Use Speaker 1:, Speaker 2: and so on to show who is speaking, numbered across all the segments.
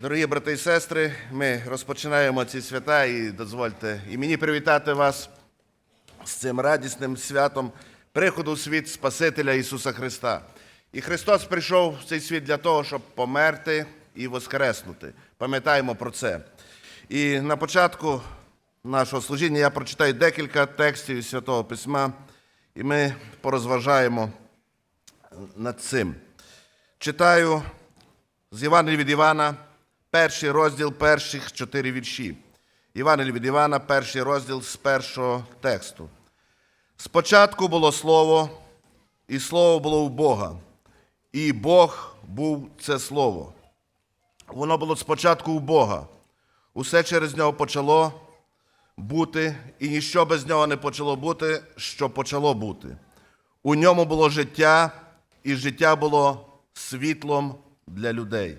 Speaker 1: Дорогі брати і сестри, ми розпочинаємо ці свята і дозвольте і мені привітати вас з цим радісним святом приходу в світ Спасителя Ісуса Христа. І Христос прийшов в цей світ для того, щоб померти і воскреснути. Пам'ятаємо про це. І на початку нашого служіння я прочитаю декілька текстів Святого Письма, і ми порозважаємо над цим. Читаю з Євангелія від Івана, перший розділ перших чотири вірші. Євангелія від Івана, перший розділ з першого тексту. Спочатку було слово, і слово було у Бога, і Бог був це слово. Воно було спочатку у Бога. Усе через нього почало бути, і ніщо без нього не почало бути, що почало бути. У ньому було життя, і життя було світлом для людей.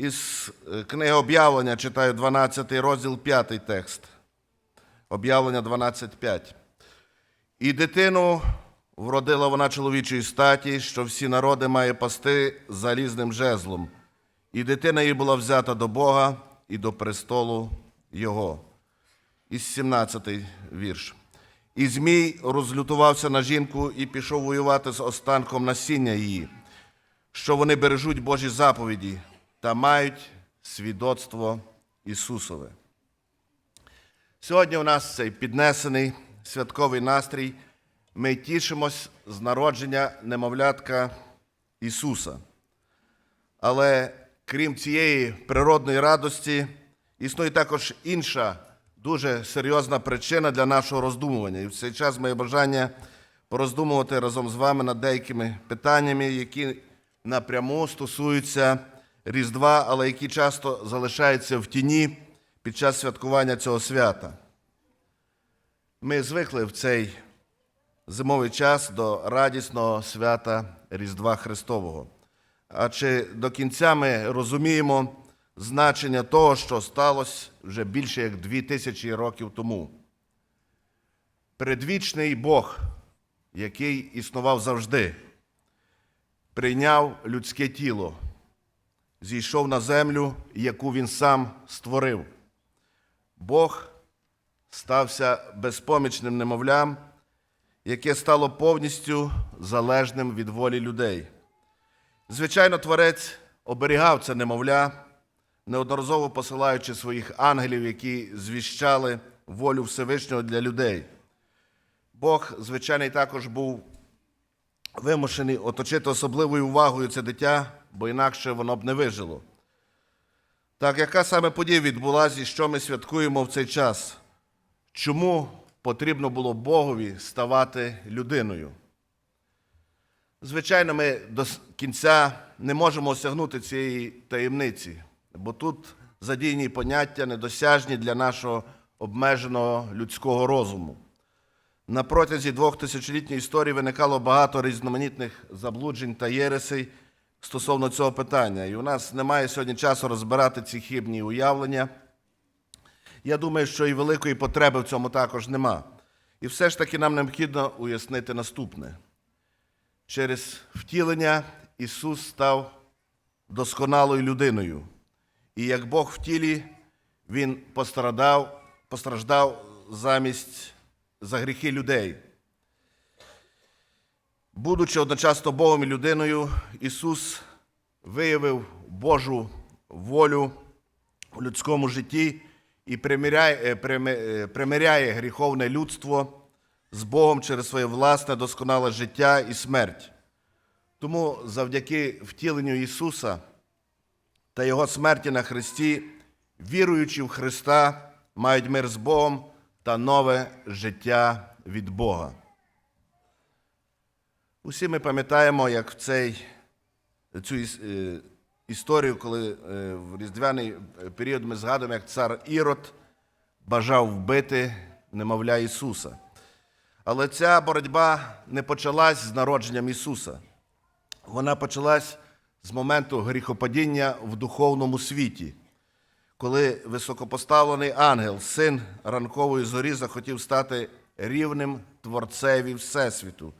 Speaker 1: Із е, книги об'явлення читаю 12 розділ, 5 текст. Об'явлення 12.5. І дитину вродила вона чоловічої статі, що всі народи має пасти залізним жезлом. І дитина її була взята до Бога і до престолу Його. Із 17 вірш. І Змій розлютувався на жінку і пішов воювати з останком насіння її, що вони бережуть Божі заповіді та мають свідоцтво Ісусове. Сьогодні у нас цей піднесений святковий настрій. Ми тішимось з народження немовлятка Ісуса. Але крім цієї природної радості, існує також інша дуже серйозна причина для нашого роздумування. І в цей час моє бажання пороздумувати разом з вами над деякими питаннями, які напряму стосуються Різдва, але які часто залишаються в тіні під час святкування цього свята. Ми звикли в цей зимовий час до радісного свята Різдва Христового. А чи до кінця ми розуміємо значення того, що сталося вже більше як дві тисячі років тому? Предвічний Бог, який існував завжди, прийняв людське тіло, зійшов на землю, яку він сам створив. Бог стався безпомічним немовлям, яке стало повністю залежним від волі людей. Звичайно, Творець оберігав це немовля, неодноразово посилаючи своїх ангелів, які звіщали волю Всевишнього для людей. Бог, звичайно, також був вимушений оточити особливою увагою це дитя, бо інакше воно б не вижило. Так, яка саме подія відбулася і що ми святкуємо в цей час? Чому потрібно було Богові ставати людиною? Звичайно, ми до кінця не можемо осягнути цієї таємниці, бо тут задіяні поняття недосяжні для нашого обмеженого людського розуму. На протязі двох тисячолітньої історії виникало багато різноманітних заблуджень та єресей стосовно цього питання. І у нас немає сьогодні часу розбирати ці хибні уявлення. Я думаю, що і великої потреби в цьому також нема. І все ж таки нам необхідно уяснити наступне. Через втілення Ісус став досконалою людиною. І як Бог в тілі, Він пострадав, постраждав замість за гріхи людей. Будучи одночасно Богом і людиною, Ісус виявив Божу волю у людському житті і примиряє, е, е, примиряє гріховне людство з Богом через своє власне досконале життя і смерть. Тому завдяки втіленню Ісуса та Його смерті на Христі, віруючи в Христа, мають мир з Богом та нове життя від Бога. Усі ми пам'ятаємо, як в цей, цю е, історію, коли е, в різдвяний період ми згадуємо, як цар Ірод бажав вбити немовля Ісуса. Але ця боротьба не почалась з народженням Ісуса. Вона почалась з моменту гріхопадіння в духовному світі, коли високопоставлений ангел, син ранкової зорі, захотів стати рівним Творцеві Всесвіту.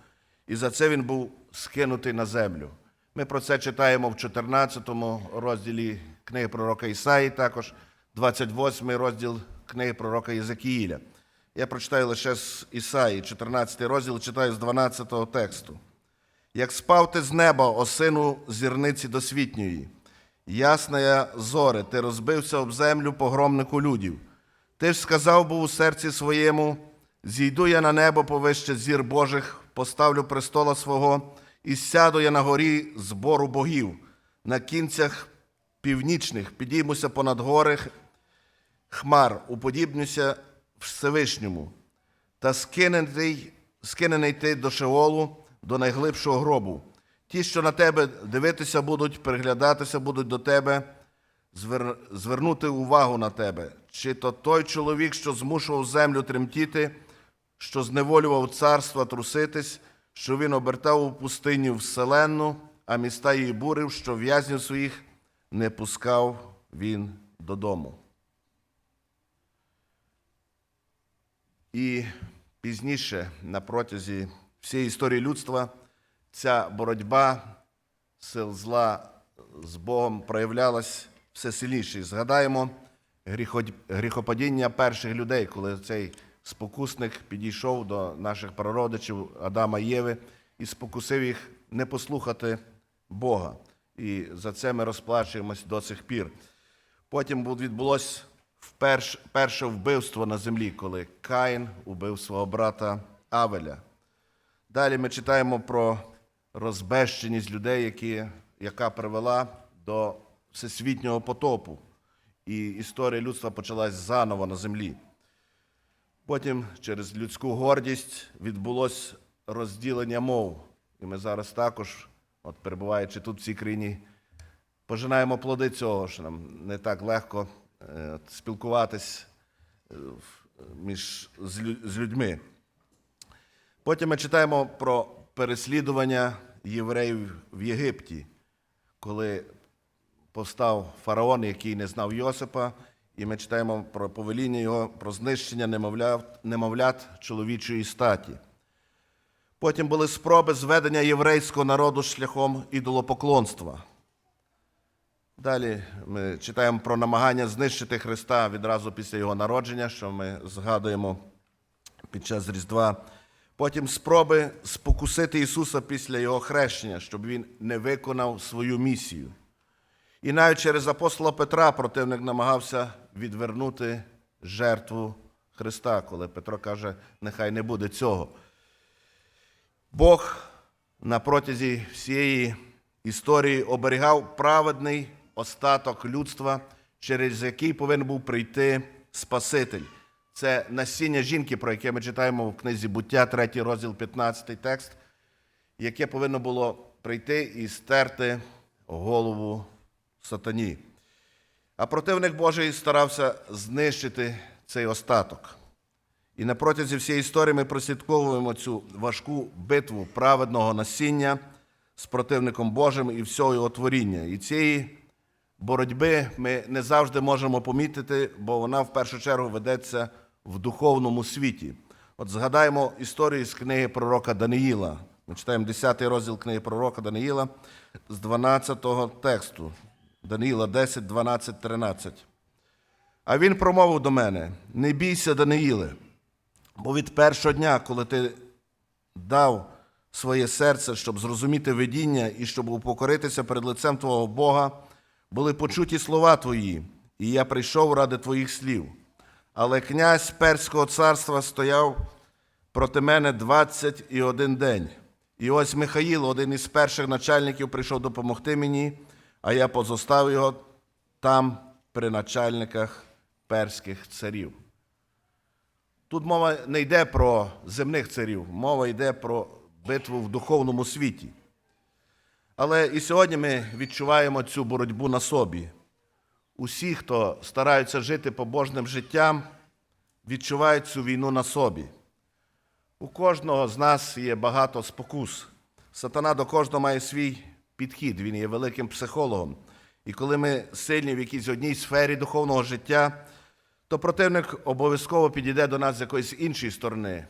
Speaker 1: І за це він був скинутий на землю. Ми про це читаємо в 14 розділі книги пророка Ісаї, також 28 розділ книги пророка Єзекіїля. Я прочитаю лише з Ісаї, 14 розділ, читаю з 12 тексту. Як спав ти з неба, о сину зірниці досвітньої, ясная зоре, ти розбився об землю погромнику людів. Ти ж сказав був у серці своєму: зійду я на небо повище зір Божих, поставлю престола свого, і сяду я на горі збору богів, на кінцях північних, підіймуся понад гори хмар, уподібнюся Всевишньому, та скинений, скинений ти до Шеолу, до найглибшого гробу. Ті, що на тебе дивитися будуть, переглядатися будуть до тебе, звер... звернути увагу на тебе. Чи то той чоловік, що змушував землю тремтіти, що зневолював царства труситись, що він обертав у пустиню вселенну, а міста її бурив, що в'язнів своїх не пускав він додому. І пізніше, на протязі всієї історії людства, ця боротьба сил зла з Богом проявлялась все сильніше. Згадаємо гріхопадіння перших людей, коли цей спокусник підійшов до наших прародичів Адама і Єви і спокусив їх не послухати Бога. І за це ми розплачуємось до сих пір. Потім бу- відбулось перше вбивство на землі, коли Каїн убив свого брата Авеля. Далі ми читаємо про розбещеність людей, які, яка привела до всесвітнього потопу. І історія людства почалась заново на землі. Потім через людську гордість відбулось розділення мов. І ми зараз також, от перебуваючи тут в цій країні, пожинаємо плоди цього, що нам не так легко е, спілкуватись е, з людьми. Потім ми читаємо про переслідування євреїв в Єгипті, коли повстав фараон, який не знав Йосипа, і ми читаємо про повеління його про знищення немовлят, немовлят чоловічої статі. Потім були спроби зведення єврейського народу шляхом ідолопоклонства. Далі ми читаємо про намагання знищити Христа відразу після Його народження, що ми згадуємо під час Різдва. Потім спроби спокусити Ісуса після Його хрещення, щоб Він не виконав свою місію. І навіть через апостола Петра противник намагався відвернути жертву Христа, коли Петро каже, нехай не буде цього. Бог на протязі всієї історії оберігав праведний остаток людства, через який повинен був прийти Спаситель. Це насіння жінки, про яке ми читаємо в книзі буття, 3 розділ, 15 текст, яке повинно було прийти і стерти голову сатані. А противник Божий старався знищити цей остаток. І на протязі всієї історії ми прослідковуємо цю важку битву праведного насіння з противником Божим і всього його творіння. І цієї боротьби ми не завжди можемо помітити, бо вона в першу чергу ведеться в духовному світі. От згадаємо історію з книги пророка Даниїла. Ми читаємо 10 розділ книги пророка Даниїла з 12 тексту. Даниїла 10, 12, 13. А він промовив до мене: Не бійся, Даниїле, бо від першого дня, коли ти дав своє серце, щоб зрозуміти видіння і щоб упокоритися перед лицем Твого Бога, були почуті слова Твої, і я прийшов ради Твоїх слів. Але князь Перського царства стояв проти мене 21 день. І ось Михаїл, один із перших начальників, прийшов допомогти мені, а я позостав його там при начальниках перських царів. Тут мова не йде про земних царів, мова йде про битву в духовному світі. Але і сьогодні ми відчуваємо цю боротьбу на собі. Усі, хто стараються жити побожним життям, відчувають цю війну на собі. У кожного з нас є багато спокус. Сатана до кожного має свій підхід, він є великим психологом. І коли ми сильні в якійсь одній сфері духовного життя, то противник обов'язково підійде до нас з якоїсь іншої сторони.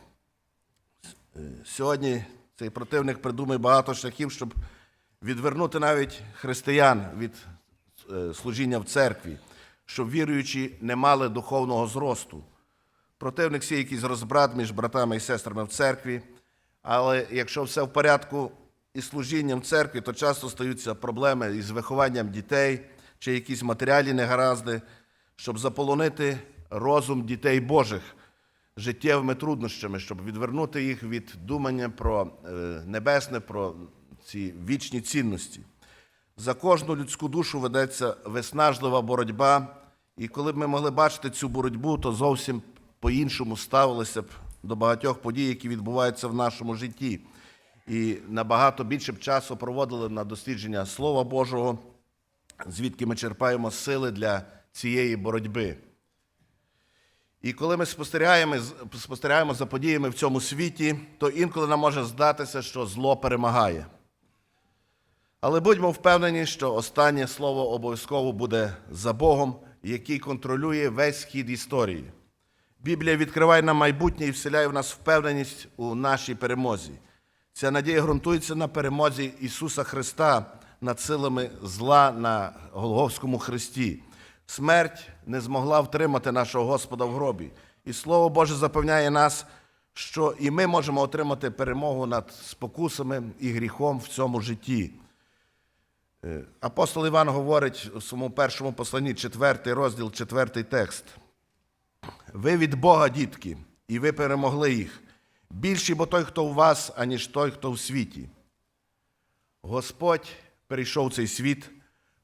Speaker 1: Сьогодні цей противник придумає багато шляхів, щоб відвернути навіть християн від е, служіння в церкві, щоб віруючі не мали духовного зросту. Противник сіє якийсь розбрат між братами і сестрами в церкві, але якщо все в порядку із служінням церкві, то часто стаються проблеми із вихованням дітей чи якісь матеріальні негаразди, щоб заполонити розум дітей Божих життєвими труднощами, щоб відвернути їх від думання про е, небесне, про ці вічні цінності. За кожну людську душу ведеться виснажлива боротьба, і коли б ми могли бачити цю боротьбу, то зовсім по-іншому ставилися б до багатьох подій, які відбуваються в нашому житті. І набагато більше б часу проводили на дослідження Слова Божого, звідки ми черпаємо сили для цієї боротьби. І коли ми спостерігаємо, спостерігаємо за подіями в цьому світі, то інколи нам може здатися, що зло перемагає. Але будьмо впевнені, що останнє слово обов'язково буде за Богом, який контролює весь хід історії. Біблія відкриває нам майбутнє і вселяє в нас впевненість у нашій перемозі. Ця надія ґрунтується на перемозі Ісуса Христа над силами зла на Голговському хресті. Смерть не змогла втримати нашого Господа в гробі. І Слово Боже запевняє нас, що і ми можемо отримати перемогу над спокусами і гріхом в цьому житті. Е, Апостол Іван говорить у своєму першому посланні, четвертий розділ, четвертий текст. Ви від Бога, дітки, і ви перемогли їх. Більші, бо той, хто у вас, аніж той, хто в світі. Господь перейшов цей світ,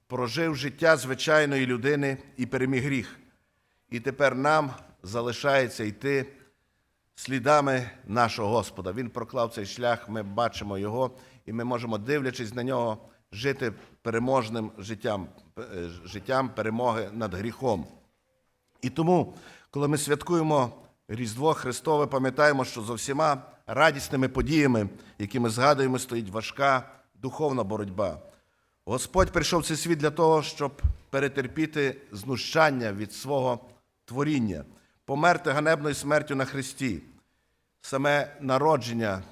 Speaker 1: прожив життя звичайної людини і переміг гріх. І тепер нам залишається йти слідами нашого Господа. Він проклав цей шлях, ми бачимо його, і ми можемо, дивлячись на нього, жити переможним життям, е, життям перемоги над гріхом. І тому, коли ми святкуємо Різдво Христове, пам'ятаємо, що за всіма радісними подіями, які ми згадуємо, стоїть важка духовна боротьба. Господь прийшов в цей світ для того, щоб перетерпіти знущання від свого творіння, померти ганебною смертю на Христі. Саме народження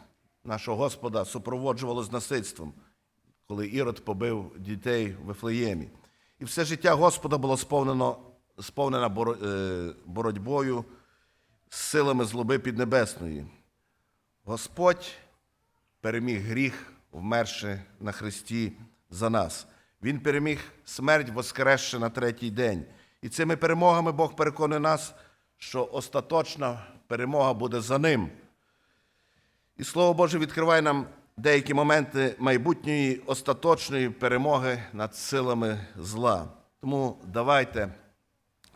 Speaker 1: нашого Господа супроводжувало з насильством, коли Ірод побив дітей в Вифлеємі. І все життя Господа було сповнено, сповнено е, боротьбою з силами злоби піднебесної. Господь переміг гріх, вмерши на Христі за нас. Він переміг смерть, воскресши на третій день. І цими перемогами Бог переконує нас, що остаточна перемога буде за ним. І Слово Боже відкриває нам деякі моменти майбутньої остаточної перемоги над силами зла. Тому давайте,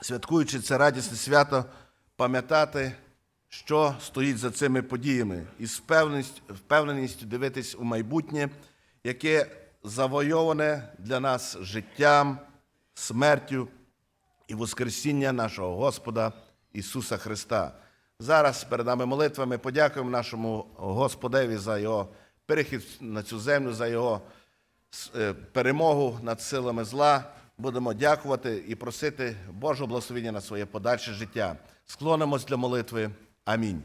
Speaker 1: святкуючи це радісне свято, пам'ятати, що стоїть за цими подіями, і з впевненістю, дивитись у майбутнє, яке завойоване для нас життям, смертю і воскресіння нашого Господа Ісуса Христа. Зараз перед нами молитвами подякуємо нашому Господеві за Його перехід на цю землю, за Його е, перемогу над силами зла. Будемо дякувати і просити Божого благословення на своє подальше життя. Склонимось для молитви. Амінь.